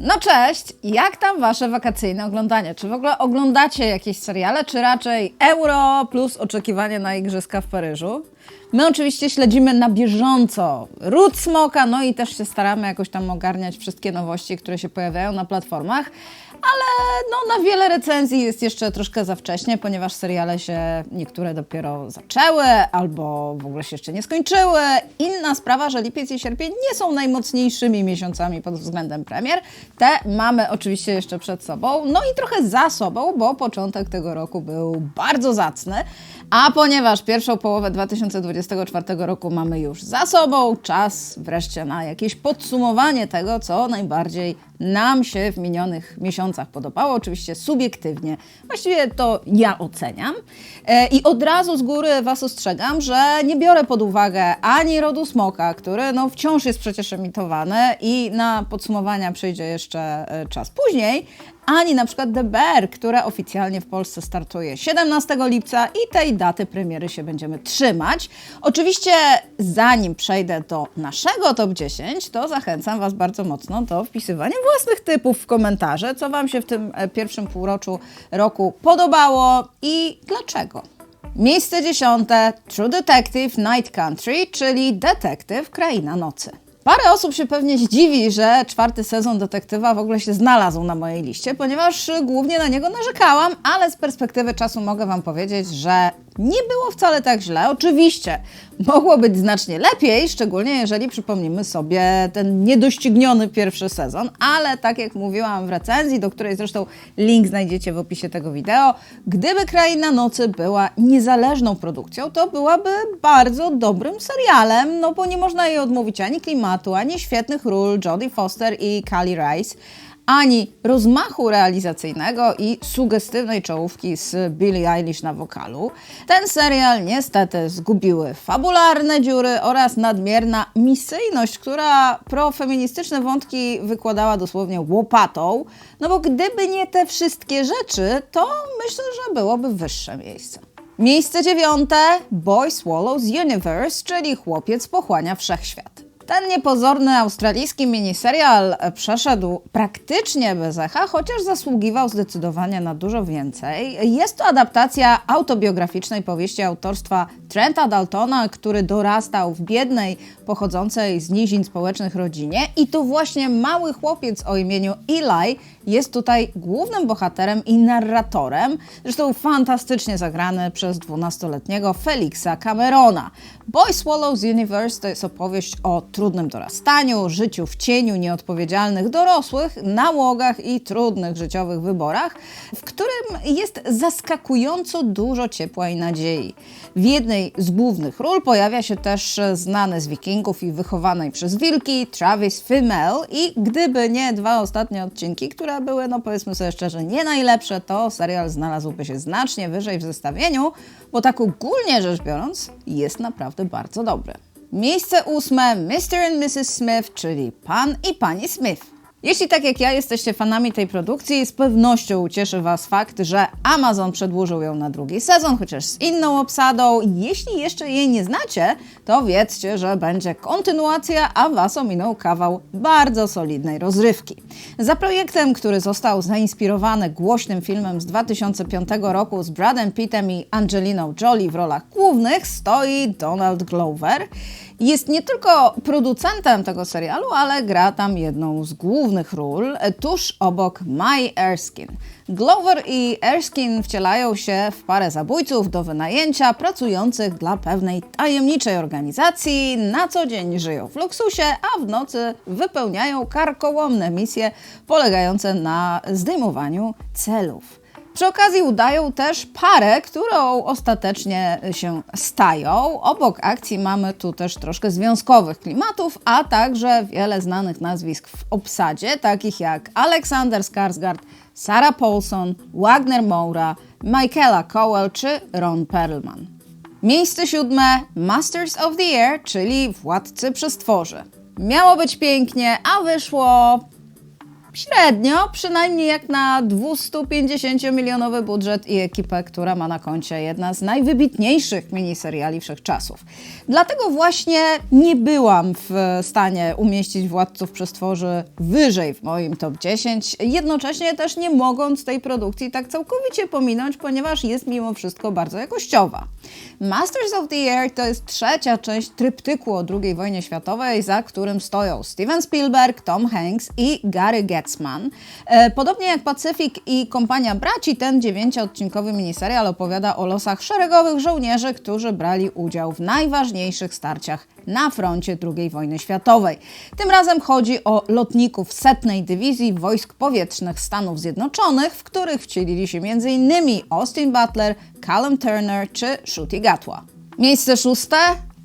No cześć, jak tam wasze wakacyjne oglądanie? Czy w ogóle oglądacie jakieś seriale, czy raczej euro plus oczekiwanie na igrzyska w Paryżu? My oczywiście śledzimy na bieżąco ród smoka, no i też się staramy jakoś tam ogarniać wszystkie nowości, które się pojawiają na platformach, ale no, na wiele recenzji jest jeszcze troszkę za wcześnie, ponieważ seriale się niektóre dopiero zaczęły albo w ogóle się jeszcze nie skończyły. Inna sprawa, że lipiec i sierpień nie są najmocniejszymi miesiącami pod względem premier. Te mamy oczywiście jeszcze przed sobą, no i trochę za sobą, bo początek tego roku był bardzo zacny. A ponieważ pierwszą połowę 2024 roku mamy już za sobą, czas wreszcie na jakieś podsumowanie tego, co najbardziej nam się w minionych miesiącach podobało. Oczywiście subiektywnie, właściwie to ja oceniam. E, I od razu z góry Was ostrzegam, że nie biorę pod uwagę ani rodu smoka, który no wciąż jest przecież emitowany i na podsumowania przyjdzie jeszcze e, czas później, ani na przykład The Bear, które oficjalnie w Polsce startuje 17 lipca i tej daty premiery się będziemy trzymać. Oczywiście zanim przejdę do naszego top 10, to zachęcam Was bardzo mocno do wpisywania własnych typów w komentarze, co Wam się w tym e, pierwszym półroczu roku podobało i dlaczego. Miejsce dziesiąte True Detective Night Country, czyli Detektyw Kraina Nocy. Parę osób się pewnie zdziwi, że czwarty sezon detektywa w ogóle się znalazł na mojej liście, ponieważ głównie na niego narzekałam, ale z perspektywy czasu mogę Wam powiedzieć, że nie było wcale tak źle. Oczywiście mogło być znacznie lepiej, szczególnie jeżeli przypomnimy sobie ten niedościgniony pierwszy sezon, ale tak jak mówiłam w recenzji, do której zresztą link znajdziecie w opisie tego wideo, gdyby Kraina Nocy była niezależną produkcją, to byłaby bardzo dobrym serialem, no bo nie można jej odmówić ani klimatu, ani świetnych ról Jodie Foster i Kali Rice ani rozmachu realizacyjnego i sugestywnej czołówki z Billie Eilish na wokalu. Ten serial niestety zgubiły fabularne dziury oraz nadmierna misyjność, która profeministyczne wątki wykładała dosłownie łopatą, no bo gdyby nie te wszystkie rzeczy, to myślę, że byłoby wyższe miejsce. Miejsce dziewiąte Boy Swallows Universe, czyli chłopiec pochłania wszechświat. Ten niepozorny australijski miniserial przeszedł praktycznie bez echa, chociaż zasługiwał zdecydowanie na dużo więcej. Jest to adaptacja autobiograficznej powieści autorstwa Trenta Daltona, który dorastał w biednej, pochodzącej z nizin społecznych rodzinie i to właśnie mały chłopiec o imieniu Eli jest tutaj głównym bohaterem i narratorem, zresztą fantastycznie zagrany przez 12-letniego Felixa Camerona. Boy Swallows Universe to jest opowieść o trudnym dorastaniu, życiu w cieniu nieodpowiedzialnych dorosłych, nałogach i trudnych życiowych wyborach, w którym jest zaskakująco dużo ciepła i nadziei. W jednej z głównych ról pojawia się też znany z wikingów i wychowanej przez wilki Travis Fimmel i gdyby nie dwa ostatnie odcinki, które były, no powiedzmy sobie szczerze, nie najlepsze, to serial znalazłby się znacznie wyżej w zestawieniu, bo tak ogólnie rzecz biorąc jest naprawdę bardzo dobry. Miejsce ósme Mr. and Mrs. Smith, czyli Pan i Pani Smith. Jeśli tak jak ja jesteście fanami tej produkcji, z pewnością ucieszy Was fakt, że Amazon przedłużył ją na drugi sezon, chociaż z inną obsadą. Jeśli jeszcze jej nie znacie, to wiedzcie, że będzie kontynuacja, a Was ominął kawał bardzo solidnej rozrywki. Za projektem, który został zainspirowany głośnym filmem z 2005 roku z Bradem Pittem i Angeliną Jolie w rolach głównych, stoi Donald Glover. Jest nie tylko producentem tego serialu, ale gra tam jedną z głównych ról, tuż obok Mai Erskine. Glover i Erskine wcielają się w parę zabójców do wynajęcia, pracujących dla pewnej tajemniczej organizacji. Na co dzień żyją w luksusie, a w nocy wypełniają karkołomne misje polegające na zdejmowaniu celów. Przy okazji udają też parę, którą ostatecznie się stają. Obok akcji mamy tu też troszkę związkowych klimatów, a także wiele znanych nazwisk w obsadzie, takich jak Alexander Skarsgård, Sarah Paulson, Wagner Moura, Michaela Cowell czy Ron Perlman. Miejsce siódme Masters of the Air, czyli Władcy Przestworzy. Miało być pięknie, a wyszło średnio, przynajmniej jak na 250-milionowy budżet i ekipę, która ma na koncie jedna z najwybitniejszych miniseriali wszechczasów. Dlatego właśnie nie byłam w stanie umieścić Władców Przestworzy wyżej w moim top 10, jednocześnie też nie mogąc tej produkcji tak całkowicie pominąć, ponieważ jest mimo wszystko bardzo jakościowa. Masters of the Air to jest trzecia część tryptyku o II wojnie światowej, za którym stoją Steven Spielberg, Tom Hanks i Gary Getzman. E, Podobnie jak Pacyfik i Kompania Braci, ten dziewięcioodcinkowy miniserial opowiada o losach szeregowych żołnierzy, którzy brali udział w najważniejszych starciach na froncie II wojny światowej. Tym razem chodzi o lotników setnej dywizji wojsk powietrznych Stanów Zjednoczonych, w których wcielili się m.in. Austin Butler, Callum Turner czy Shuti Gatwa. Miejsce szóste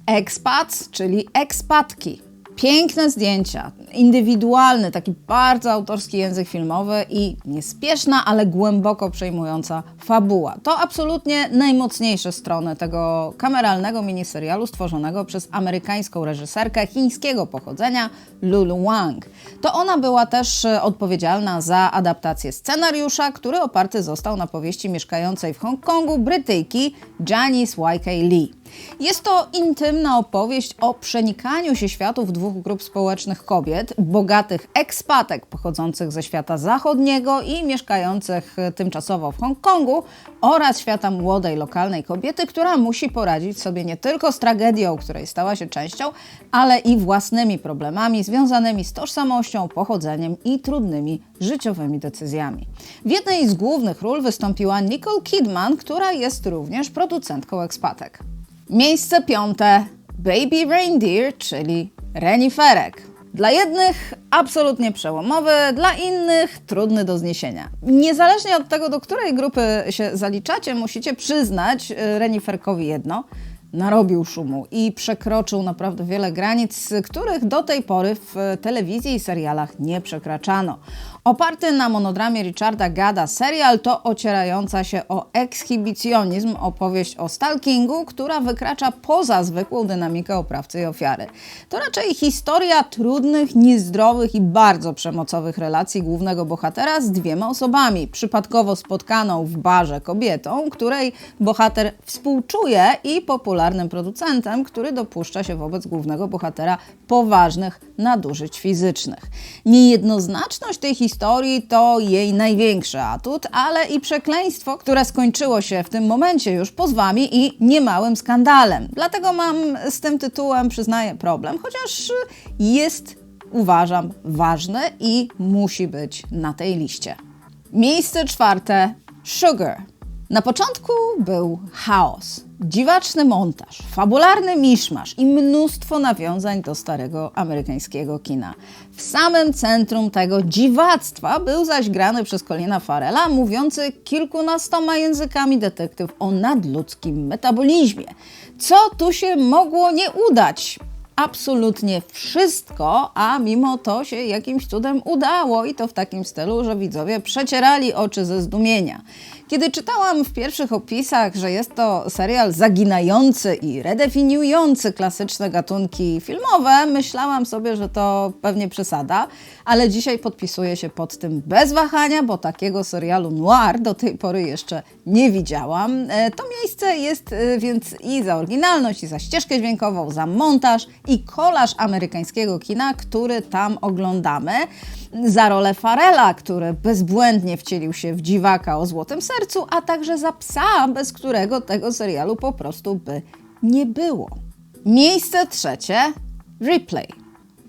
Expats, czyli ekspatki. Piękne zdjęcia, indywidualny, taki bardzo autorski język filmowy i niespieszna, ale głęboko przejmująca fabuła. To absolutnie najmocniejsze strony tego kameralnego miniserialu stworzonego przez amerykańską reżyserkę chińskiego pochodzenia Lulu Wang. To ona była też e, odpowiedzialna za adaptację scenariusza, który oparty został na powieści mieszkającej w Hongkongu Brytyjki Janice Y.K. Lee. Jest to intymna opowieść o przenikaniu się światów dwóch grup społecznych kobiet, bogatych ekspatek pochodzących ze świata zachodniego i mieszkających e, tymczasowo w Hongkongu oraz świata młodej lokalnej kobiety, która musi poradzić sobie nie tylko z tragedią, której stała się częścią, ale i własnymi problemami związanymi z tożsamością, pochodzeniem i trudnymi życiowymi decyzjami. W jednej z głównych ról wystąpiła Nicole Kidman, która jest również producentką ekspatek. Miejsce piąte Baby Reindeer, czyli reniferek. Dla jednych absolutnie przełomowy, dla innych trudny do zniesienia. Niezależnie od tego, do której grupy się zaliczacie, musicie przyznać y, reniferkowi jedno. Narobił szumu i przekroczył naprawdę wiele granic, których do tej pory w telewizji i serialach nie przekraczano. Oparty na monodramie Richarda Gada serial to ocierająca się o ekshibicjonizm opowieść o stalkingu, która wykracza poza zwykłą dynamikę oprawcy i ofiary. To raczej historia trudnych, niezdrowych i bardzo przemocowych relacji głównego bohatera z dwiema osobami, przypadkowo spotkaną w barze kobietą, której bohater współczuje i popularnym producentem, który dopuszcza się wobec głównego bohatera poważnych nadużyć fizycznych. Niejednoznaczność tej historii to jej największy atut, ale i przekleństwo, które skończyło się w tym momencie już pozwami i niemałym skandalem. Dlatego mam z tym tytułem, przyznaję, problem, chociaż jest, uważam, ważny i musi być na tej liście. Miejsce czwarte Sugar. Na początku był chaos, dziwaczny montaż, fabularny miszmasz i mnóstwo nawiązań do starego amerykańskiego kina. W samym centrum tego dziwactwa był zaś grany przez Colina Farela, mówiący kilkunastoma językami detektyw o nadludzkim metabolizmie. Co tu się mogło nie udać? absolutnie wszystko, a mimo to się jakimś cudem udało i to w takim stylu, że widzowie przecierali oczy ze zdumienia. Kiedy czytałam w pierwszych opisach, że jest to serial zaginający i redefiniujący klasyczne gatunki filmowe, myślałam sobie, że to pewnie przesada, ale dzisiaj podpisuję się pod tym bez wahania, bo takiego serialu noir do tej pory jeszcze nie widziałam. E, To miejsce jest e, więc i za oryginalność, i za ścieżkę dźwiękową, za montaż i kolaż amerykańskiego kina, który tam oglądamy. Za rolę Farela, który bezbłędnie wcielił się w dziwaka o złotym sercu, a także za psa, bez którego tego serialu po prostu by nie było. Miejsce trzecie Replay.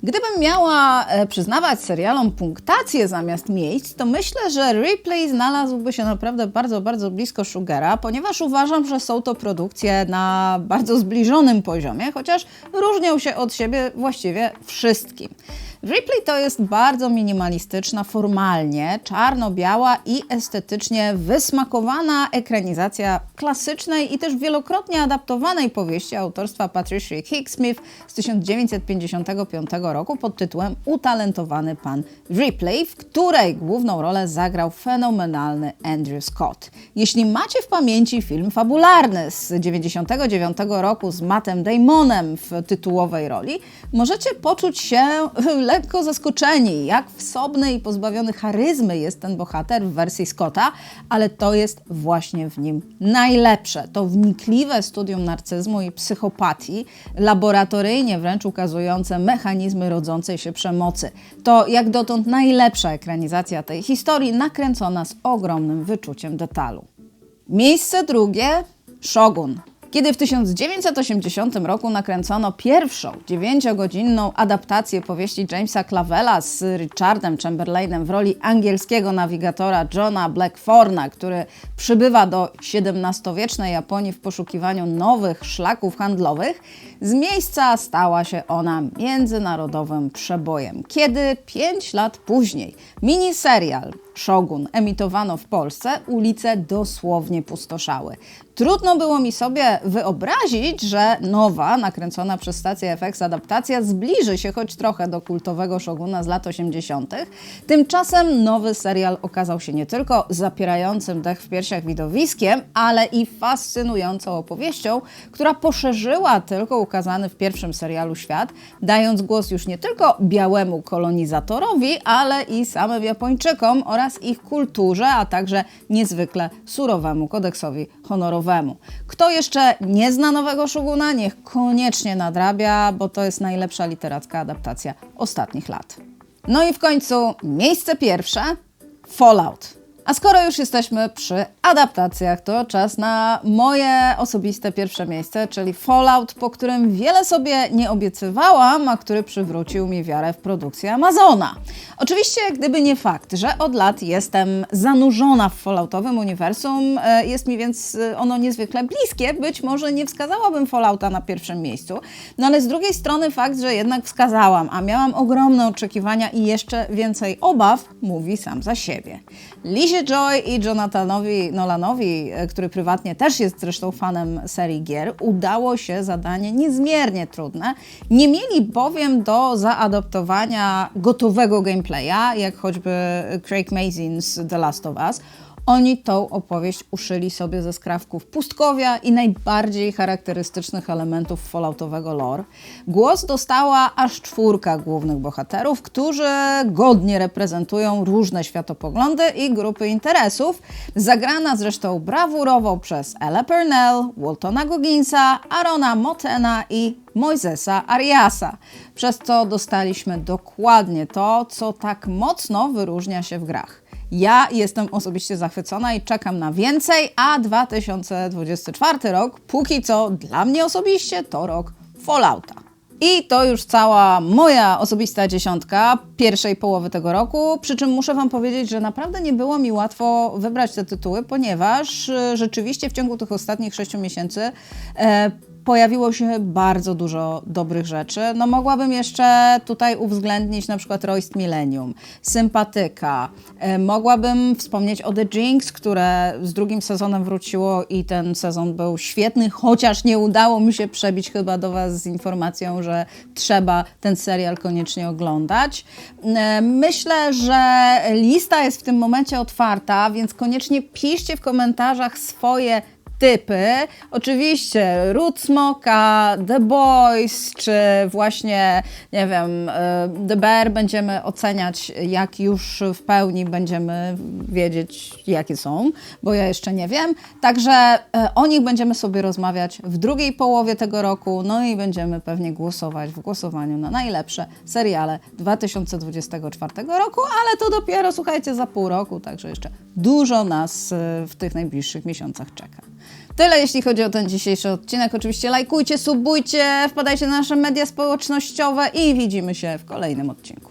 Gdybym miała e, przyznawać serialom punktację zamiast miejsc, to myślę, że Replay znalazłby się naprawdę bardzo, bardzo blisko Sugara, ponieważ uważam, że są to produkcje na bardzo zbliżonym poziomie, chociaż różnią się od siebie właściwie wszystkim. Ripley to jest bardzo minimalistyczna formalnie, czarno-biała i estetycznie wysmakowana ekranizacja klasycznej i też wielokrotnie adaptowanej powieści autorstwa Patricia Hicksmith z 1955 roku pod tytułem Utalentowany pan Ripley, w której główną rolę zagrał fenomenalny Andrew Scott. Jeśli macie w pamięci film fabularny z 1999 roku z Mattem Damonem w tytułowej roli, możecie poczuć się lekko zaskoczeni, jak wsobny i pozbawiony charyzmy jest ten bohater w wersji Scotta, ale to jest właśnie w nim najlepsze. To wnikliwe studium narcyzmu i psychopatii, laboratoryjnie wręcz ukazujące mechanizmy rodzącej się przemocy. To jak dotąd najlepsza ekranizacja tej historii, nakręcona z ogromnym wyczuciem detalu. Miejsce drugie Shogun. Kiedy w 1980 roku nakręcono pierwszą dziewięciogodzinną adaptację powieści Jamesa Clavella z Richardem Chamberlainem w roli angielskiego nawigatora Johna Blackthorna, który przybywa do XVII-wiecznej Japonii w poszukiwaniu nowych szlaków handlowych, z miejsca stała się ona międzynarodowym przebojem. Kiedy pięć lat później miniserial Shogun emitowano w Polsce, ulice dosłownie pustoszały. Trudno było mi sobie wyobrazić, że nowa, nakręcona przez stację FX adaptacja zbliży się choć trochę do kultowego Shoguna z lat 80. Tymczasem nowy serial okazał się nie tylko zapierającym dech w piersiach widowiskiem, ale i fascynującą opowieścią, która poszerzyła tylko ukazany w pierwszym serialu świat, dając głos już nie tylko białemu kolonizatorowi, ale i samym Japończykom oraz ich kulturze, a także niezwykle surowemu kodeksowi honorowemu. Kto jeszcze nie zna nowego Shoguna, niech koniecznie nadrabia, bo to jest najlepsza literacka adaptacja ostatnich lat. No i w końcu miejsce pierwsze Fallout. A skoro już jesteśmy przy adaptacjach, to czas na moje osobiste pierwsze miejsce, czyli Fallout, po którym wiele sobie nie obiecywałam, a który przywrócił mi wiarę w produkcję Amazona. Oczywiście, gdyby nie fakt, że od lat jestem zanurzona w Falloutowym uniwersum, e, jest mi więc e, ono niezwykle bliskie, być może nie wskazałabym Fallouta na pierwszym miejscu, no ale z drugiej strony fakt, że jednak wskazałam, a miałam ogromne oczekiwania i jeszcze więcej obaw, mówi sam za siebie. Lizie Joy i Jonathanowi Nolanowi, e, który prywatnie też jest zresztą fanem serii gier, udało się zadanie niezmiernie trudne. Nie mieli bowiem do zaadoptowania gotowego gameplaya, jak choćby Craig Mazin z The Last of Us. Oni tą opowieść uszyli sobie ze skrawków pustkowia i najbardziej charakterystycznych elementów falloutowego lore. Głos dostała aż czwórka głównych bohaterów, którzy godnie reprezentują różne światopoglądy i grupy interesów, zagrana zresztą brawurowo przez Ella Purnell, Waltona Gogginsa, Arona Motena i Moisesa Ariasa, przez co dostaliśmy dokładnie to, co tak mocno wyróżnia się w grach. Ja jestem osobiście zachwycona i czekam na więcej, a 2024 rok, póki co dla mnie osobiście, to rok Fallouta. I to już cała moja osobista dziesiątka pierwszej połowy tego roku. Przy czym muszę Wam powiedzieć, że naprawdę nie było mi łatwo wybrać te tytuły, ponieważ y, rzeczywiście w ciągu tych ostatnich sześciu miesięcy e, pojawiło się bardzo dużo dobrych rzeczy. No mogłabym jeszcze tutaj uwzględnić na przykład Royst Millennium, Sympatyka. E, mogłabym wspomnieć o The Jinx, które z drugim sezonem wróciło i ten sezon był świetny, chociaż nie udało mi się przebić chyba do Was z informacją, że trzeba ten serial koniecznie oglądać. E, myślę, że lista jest w tym momencie otwarta, więc koniecznie piszcie w komentarzach swoje typy. Oczywiście Root Smoka, The Boys, czy właśnie, nie wiem, e, The Bear będziemy oceniać, jak już w pełni będziemy wiedzieć, jakie są, bo ja jeszcze nie wiem. Także e, o nich będziemy sobie rozmawiać w drugiej połowie tego roku, no i będziemy pewnie głosować w głosowaniu na najlepsze seriale 2024 roku, ale to dopiero, słuchajcie, za pół roku, także jeszcze dużo nas e, w tych najbliższych miesiącach czeka. Tyle jeśli chodzi o ten dzisiejszy odcinek. Oczywiście lajkujcie, subujcie, wpadajcie na nasze media społecznościowe i widzimy się w kolejnym odcinku.